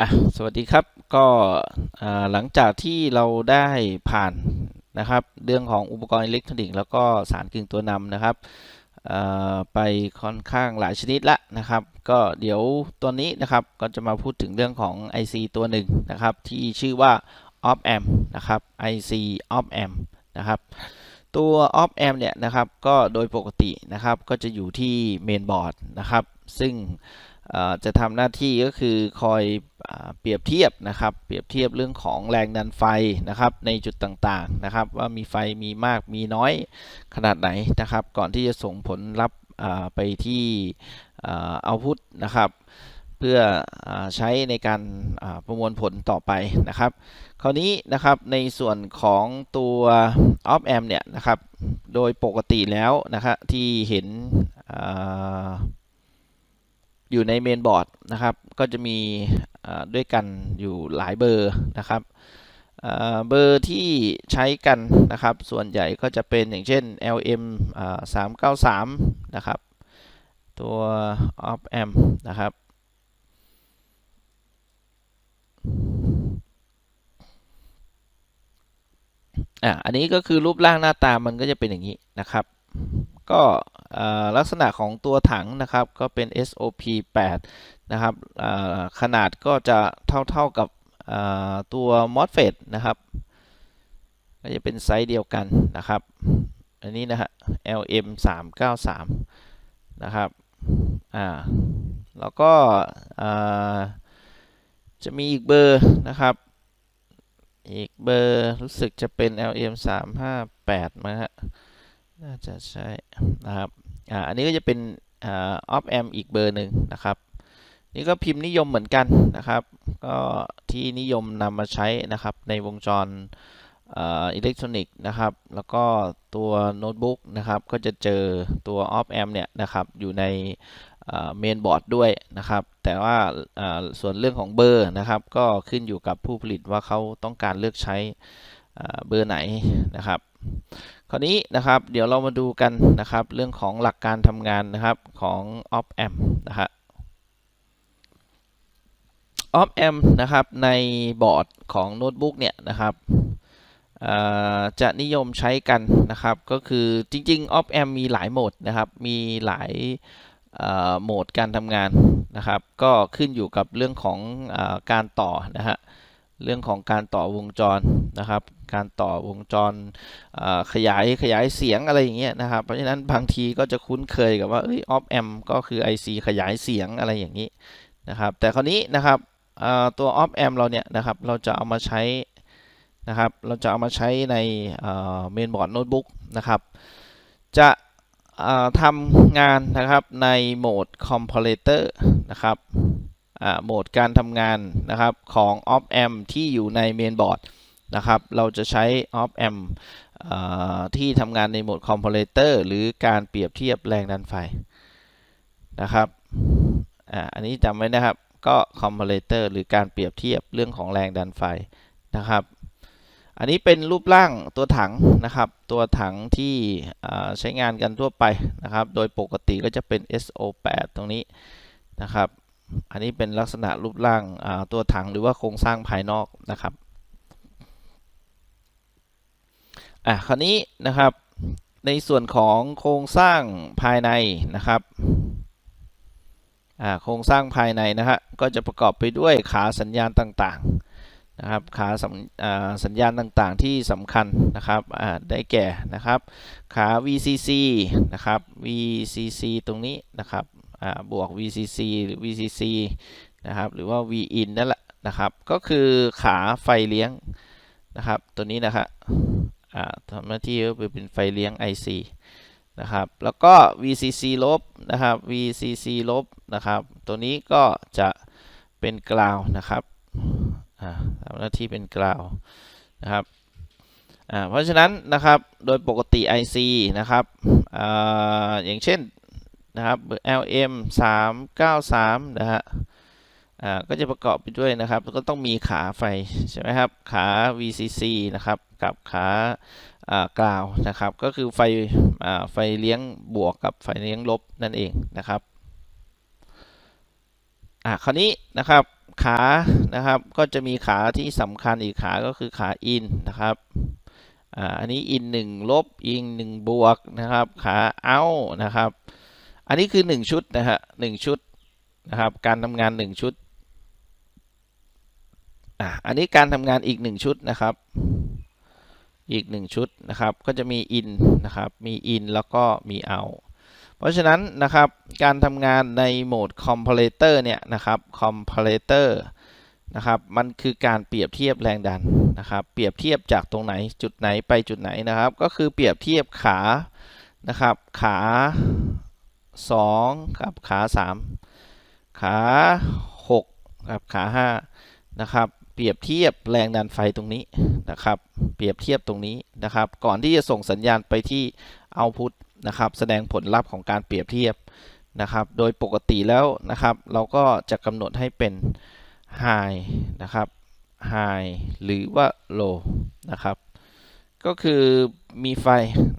อะสวัสดีครับก็หลังจากที่เราได้ผ่านนะครับ เรื่องของอุปกรณ์อิเล็กทรอนิกส์แล้วก็สารกึ่งตัวนำนะครับไปค่อนข้างหลายชนิดละนะครับ ก็เดี๋ยวตัวนี้นะครับก็จะมาพูดถึงเรื่องของ IC ตัวหนึ่งนะครับ ที่ชื่อว่า op amp นะครับ IC op amp นะครับตัว op amp เนี่ยนะครับก็โดยปกตินะครับก็จะอยู่ที่เมนบอร์ดนะครับ ซึ่ง จะทำหน้าที่ก็คือคอยอเปรียบเทียบนะครับ เปรียบเทียบเรื่องของแรงดันไฟนะครับ ในจุดต่างๆนะครับ ว่ามีไฟมีมากมีน้อยขนาดไหนนะครับ ก่อนที่จะส่งผลรับอ่าไปที่เอาพุทนะครับ เพื่ออใช้ในการประมวลผลต่อไปนะครับ คราวนี้นะครับในส่วนของตัว op amp เนี่ยนะครับ โดยปกติแล้วนะครับที่เห็น อยู่ในเมนบอร์ดนะครับ ก็จะมีด้วยกันอยู่หลายเบอร์นะครับเบอร์ที่ใช้กันนะครับ ส่วนใหญ่ก็จะเป็นอย่างเช่น LM อ่า393 นะครับ ตัว op amp นะครับ อะ อันนี้ก็คือรูปร่างหน้าตามันก็จะเป็นอย่างนี้นะครับ ก็ ลักษณะของตัวถังนะครับก็เป็น SOP 8นะครับขนาดก็จะเท่าๆกับตัว MOSFET นะครับก็จะเป็นไซส์เดียวกันนะครับ อันนี้นะฮะ LM 393นะครับอ่าแล้วก็จะมีอีกเบอร์นะครับ อีกเบอร์รู้สึกจะเป็น LM 358มั้งฮะ น่าจะใช่นะครับอ่าอันนี้ก็จะเป็นอ่า op amp อีกเบอร์หนึ่งนะครับ นี่ก็พิมพ์นิยมเหมือนกันนะครับ ก็ที่นิยมนำมาใช้นะครับในวงจรอิเล็กทรอนิกส์นะครับ แล้วก็ตัวโน้ตบุ๊กนะครับก็จะเจอตัว op amp เนี่ยนะครับอยู่ในเมนบอร์ดด้วยนะครับ แต่ว่าส่วนเรื่องของเบอร์นะครับ ก็ขึ้นอยู่กับผู้ผลิตว่าเขาต้องการเลือกใช้ เบอร์ไหนนะครับ คราวนี้นะครับเดี๋ยวเรามาดูกันนะครับ เรื่องของหลักการทำงานนะครับของ op amp นะฮะ op amp นะครับในบอร์ดของโน้ตบุ๊กเนี่ยนะครับจะนิยมใช้กันนะครับ ก็คือจริง ๆ op amp มีหลายโหมดนะครับ มีหลายโหมดการทำงานนะครับ ก็ขึ้นอยู่กับเรื่องของอการต่อนะฮะเรื่องของการต่อวงจรนะครับ การต่อวงจรขยายขยายเสียงอะไรอย่างเงี้ยนะครับ เพราะฉะนั้นบางทีก็จะคุ้นเคยกับว่าเอ้ย op amp ก็คือ IC ขยายเสียงอะไรอย่างนี้นะครับ แต่คราวนี้นะครับตัว op amp เราเนี่ยนะครับเราจะเอามาใช้นะครับเราจะเอามาใช้ในเมนบอร์ดโน้ตบุ๊กนะครับจะทำงานนะครับในโหมด comparator นะครับโหมดการทำงานนะครับของ op amp ที่อยู่ในเมนบอร์ด นะครับ เราจะใช้ op amp อ่าที่ทำงานในโหมด comparator หรือการเปรียบเทียบแรงดันไฟนะครับอ,อันนี้จำไว้นะครับ ก็ comparator หรือการเปรียบเทียบเรื่องของแรงดันไฟนะครับ อันนี้เป็นรูปร่างตัวถังนะครับ ตัวถังที่ใช้งานกันทั่วไปนะครับ โดยปกติก็จะเป็น SO8 ตรงนี้นะครับ อันนี้เป็นลักษณะรูปร่างตัวถังหรือว่าโครงสร้างภายนอกนะครับ อะคราวนี้นะครับ ในส่วนของโครงสร้างภายในนะครับอ่าโครงสร้างภายในนะฮะก็จะประกอบไปด้วยขาสัญญาณต่างๆนะครับขาสัญอ่าสัญญาณต่างๆที่สำคัญนะครับอ่าได้แก่นะครับขา VCC นะครับ VCC ตรงนี้นะครับอ่าบวก VCC หรือ VCC นะครับหรือว่า Vin นั่นแหละนะครับก็คือขาไฟเลี้ยงนะครับตัวนี้นะครับ ทำหน้าที่ก็คือเป็นไฟเลี้ยง IC นะครับ แล้วก็ VCC ลบนะครับ VCC ลบนะครับ ตัวนี้ก็จะเป็นกราวนะครับทำหน้าที่เป็นกราวนะครับเพราะฉะนั้นนะครับโดยปกติ IC นะครับออย่างเช่นนะครับ LM 393นะฮะ อ่าก็จะประกอบไปด้วยนะครับก็ต้องมีขาไฟใช่ไหมครับขา VCC นะครับกับขาอ่ากราวนะครับ ก็คือไฟอ่าไฟเลี้ยงบวกกับไฟเลี้ยงลบนั่นเองนะครับอ่าคราวนี้นะครับขานะครับก็จะมีขาที่สำคัญอีกขาก็คือขา in นะครับอ่าอันนี้ in 1ลบ in 1บวกนะครับขา out นะครับ อันนี้คือ 1 ชุดนะฮะหนึ่งชุดนะครับการทำงาน 1 ชุด อะอันนี้การทำงานอีก 1 ชุดนะครับ อีก 1 ชุดนะครับ ก็จะมี in นะครับ มี in แล้วก็มี out เพราะฉะนั้นนะครับการทำงานในโหมด comparator เนี่ยนะครับ comparator นะครับมันคือการเปรียบเทียบแรงดันนะครับ เปรียบเทียบจากตรงไหนจุดไหนไปจุดไหนนะครับ ก็คือเปรียบเทียบขานะครับ ขา 2 กับขา 3 ขา 6 กับขา 5 นะครับ เปรียบเทียบแรงดันไฟตรงนี้นะครับ เปรียบเทียบตรงนี้นะครับ ก่อนที่จะส่งสัญญาณไปที่ output นะครับ แสดงผลลัพธ์ของการเปรียบเทียบนะครับ โดยปกติแล้วนะครับ เราก็จะกำหนดให้เป็น high นะครับ high หรือว่า low นะครับ ก็คือมีไฟ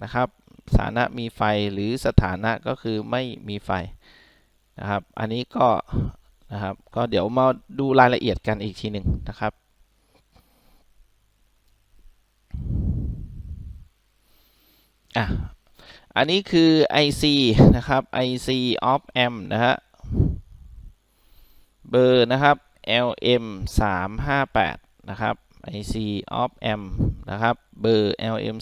นะครับ สถานะมีไฟหรือสถานะก็คือไม่มีไฟนะครับ อันนี้ก็ นะครับ ก็เดี๋ยวมาดูรายละเอียดกันอีกทีหนึ่งนะครับ อะ อันนี้คือ IC นะครับ IC of M นะฮะ เบอร์นะครับ LM 358นะครับ IC of M นะครับ เบอร์ LM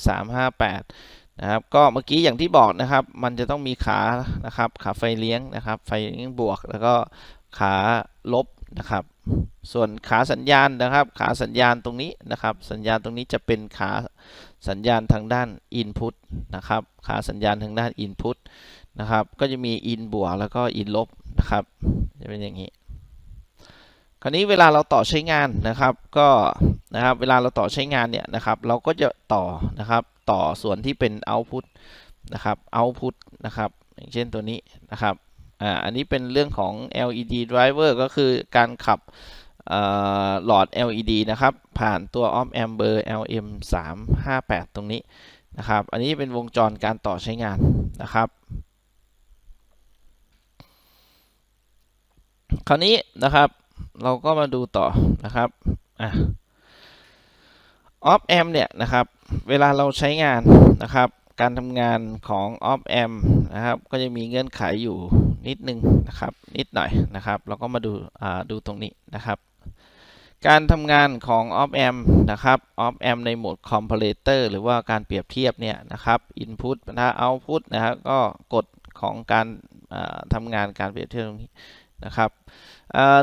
358นะครับ ก็เมื่อกี้อย่างที่บอกนะครับ มันจะต้องมีขา นะครับ ขาไฟเลี้ยงนะครับ ไฟเลี้ยงบวก แล้วก็ ขาลบนะครับ ส่วนขาสัญญาณนะครับ ขาสัญญาณตรงนี้นะครับ สัญญาณตรงนี้จะเป็นขาสัญญาณทางด้าน input นะครับ ขาสัญญาณทางด้าน input นะครับ ก็จะมี in บวกแล้วก็ in ลบนะครับ จะเป็นอย่างนี้ คราวนี้เวลาเราต่อใช้งานนะครับ ก็นะครับ เวลาเราต่อใช้งานเนี่ยนะครับ เราก็จะต่อนะครับ ต่อส่วนที่เป็น output นะครับ output นะครับ อย่างเช่นตัวนี้นะครับ อ่าอันนี้เป็นเรื่องของ LED driver ก็คือการขับหลอด LED นะครับ ผ่านตัว op amp เบอร์ LM 358ตรงนี้นะครับ อันนี้เป็นวงจรการต่อใช้งานนะครับ คราวนี้นะครับเราก็มาดูต่อนะครับอะ op amp เนี่ยนะครับ เวลาเราใช้งานนะครับ การทำงานของ op amp นะครับ ก็จะมีเงื่อนไขอยู่ นิดนึงนะครับ นิดหน่อยนะครับ เราก็มาดูดูตรงนี้นะครับ การทำงานของ op amp นะครับ op amp ในโหมด comparator หรือว่าการเปรียบเทียบเนี่ยนะครับ input นะ output นะครับก็กฎของการทำงานการเปรียบเทียบตรงนี้นะครับ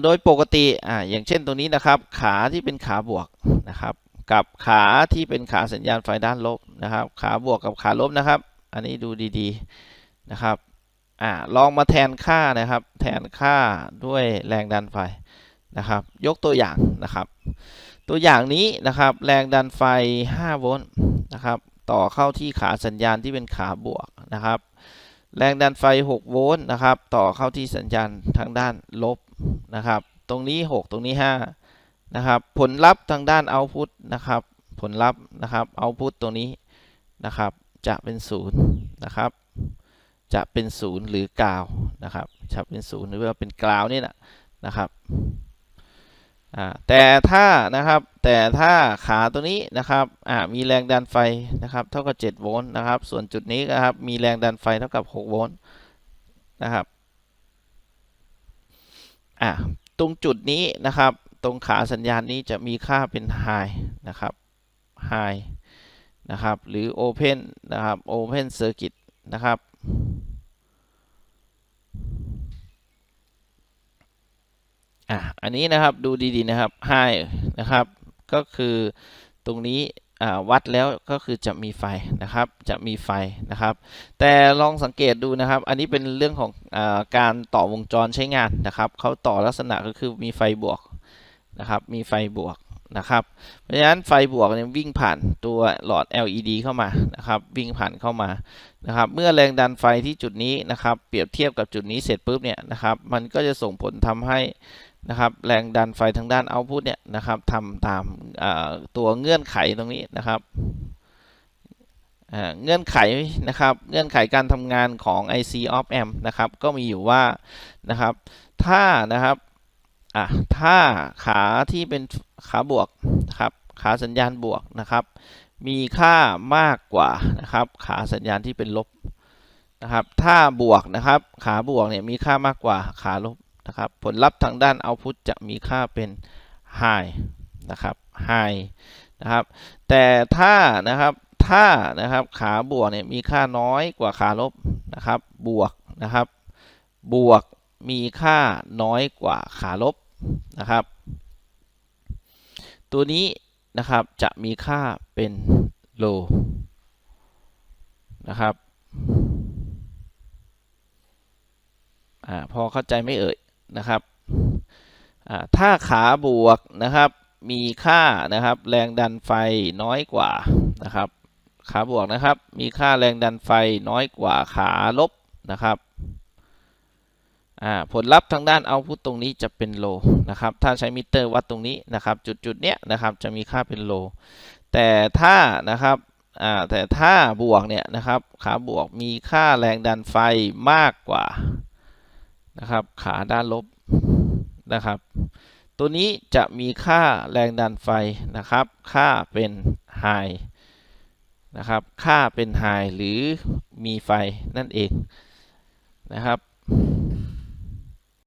โดยปกติออย่างเช่นตรงนี้นะครับ ขาที่เป็นขาบวกนะครับ กับขาที่เป็นขาสัญญาณไฟด้านลบนะครับ ขาบวกกับขาลบนะครับ อันนี้ดูดีๆนะครับ อ่าลองมาแทนค่านะครับ แทนค่าด้วยแรงดันไฟนะครับ ยกตัวอย่างนะครับ ตัวอย่างนี้นะครับ แรงดันไฟ 5 โวลต์นะครับ ต่อเข้าที่ขาสัญญาณที่เป็นขาบวกนะครับ แรงดันไฟ 6 โวลต์นะครับ ต่อเข้าที่สัญญาณทางด้านลบนะครับ ตรงนี้ 6 ตรงนี้ 5 นะครับ ผลลัพธ์ทางด้านเอาพุตนะครับ ผลลัพธ์นะครับเอาพุตตรงนี้นะครับ จะเป็น 0 นะครับ จะเป็นศูนย์หรือกาวนะครับจะเป็นศูนย์หรือว่าเป็นกราวนี่นะนะครับแต่ถ้านะครับแต่ถ้าขาตัวนี้นะครับมีแรงดันไฟนะครับเท่ากับ 7 โวลต์นะครับ ส่วนจุดนี้นะครับมีแรงดันไฟเท่ากับ 6 โวลต์นะครับตรงจุดนี้นะครับตรงขาสัญญาณนี้จะมีค่าเป็น high นะครับ high นะครับหรือ open นะครับ open circuit นะครับ อะอันนี้นะครับดูดีๆนะครับ high นะครับ ก็คือตรงนี้วัดแล้วก็คือจะมีไฟนะครับ จะมีไฟนะครับ แต่ลองสังเกตดูนะครับ อันนี้เป็นเรื่องของอการต่อวงจรใช้งานนะครับ เขาต่อลักษณะก็คือมีไฟบวกนะครับ มีไฟบวกนะครับ เพราะฉะนั้นไฟบวกเนี่ยวิ่งผ่านตัวหลอด LED เข้ามานะครับ วิ่งผ่านเข้ามานะครับ เมื่อแรงดันไฟที่จุดนี้นะครับ เปรียบเทียบกับจุดนี้เสร็จปุ๊บเนี่ยนะครับ มันก็จะส่งผลทำให้ นะครับแรงดันไฟทางด้านเอาพุตเนี่ยนะครับทำตามตัวเงื่อนไขตรงนี้นะครับเงื่อนไขนะครับเงื่อนไขการทำงานของ IC of amp นะครับก็มีอยู่ว่านะครับถ้านะครับอะถ้าขาที่เป็นขาบวกนะครับขาสัญญาณบวกนะครับมีค่ามากกว่านะครับขาสัญญาณที่เป็นลบนะครับถ้าบวกนะครับขาบวกเนี่ยมีค่ามากกว่าขาลบ นะครับ ผลลัพธ์ทางด้านเอาพุตจะมีค่าเป็น high นะครับ high นะครับ แต่ถ้านะครับถ้านะครับขาบวกเนี่ยมีค่าน้อยกว่าขาลบนะครับ บวกนะครับ บวกมีค่าน้อยกว่าขาลบนะครับ ตัวนี้นะครับจะมีค่าเป็น low นะครับอ่าพอเข้าใจไม่เอ่ย นะครับถ้าขาบวกนะครับมีค่านะครับแรงดันไฟน้อยกว่านะครับขาบวกนะครับมีค่าแรงดันไฟน้อยกว่าขาลบนะครับผลลัพธ์ทางด้านเอาพุตตรงนี้จะเป็นโลนะครับถ้าใช้มิเตอร์วัดตรงนี้นะครับจุดจุดเนี้ยนะครับจะมีค่าเป็นโลแต่ถ้านะครับแต่ถ้าบวกเนี่ยนะครับขาบวกมีค่าแรงดันไฟมากกว่า นะครับ ขาด้านลบนะครับ ตัวนี้จะมีค่าแรงดันไฟนะครับ ค่าเป็น high นะครับ ค่าเป็น high หรือมีไฟนั่นเองนะครับ